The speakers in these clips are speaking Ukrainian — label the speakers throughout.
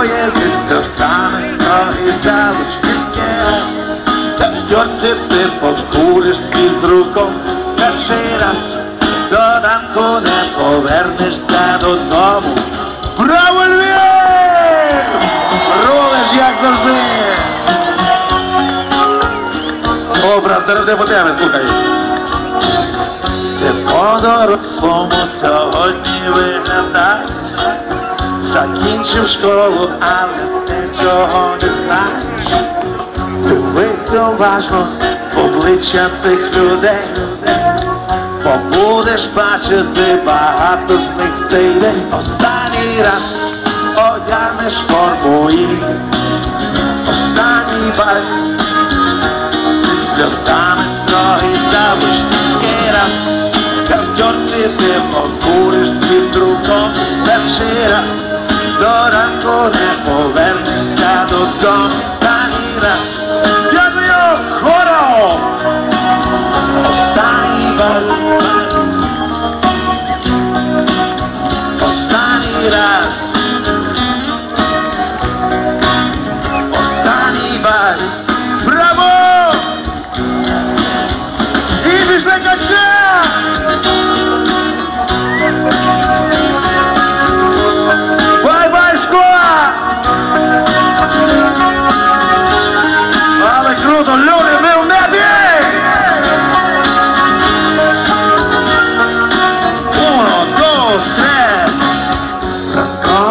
Speaker 1: Танцює зі сльозами строги залучки Танцюрці ти покуриш свій з руком Перший раз до ранку не повернешся додому Браво, Львів! Рулиш, як завжди! Образ завжди по тебе, слухай. Ти по-дорослому сьогодні виглядаєш Закінчив школу, але нічого не знаєш? Дивись уважно в обличчя цих людей. Бо будеш бачити багато з них в цей день. Останній раз одягнеш форму і Останній бальс зі сльозами строгий завиш тільки раз. Кав'йорці ти покуриш ранку не повернешся додому останній раз Дякую, хором! Останній вальс Останній раз Останній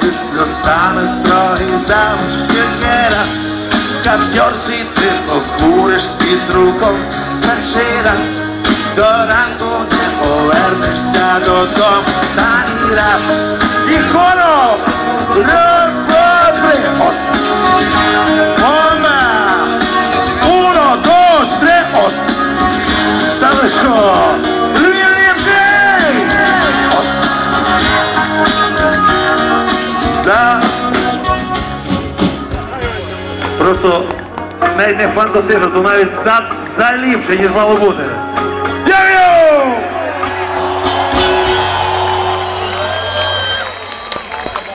Speaker 1: Танцює зі сльозами строгий завуч тільки раз Каптьорці ти покуриш з руком перший раз До ранку не повернешся додому останній раз І хором! Раз, два, три! Ос- Бомба! Uno, dos, tres, os... Та ви що? Просто навіть не фантастично, то навіть за, за ліпше, ніж мало бути.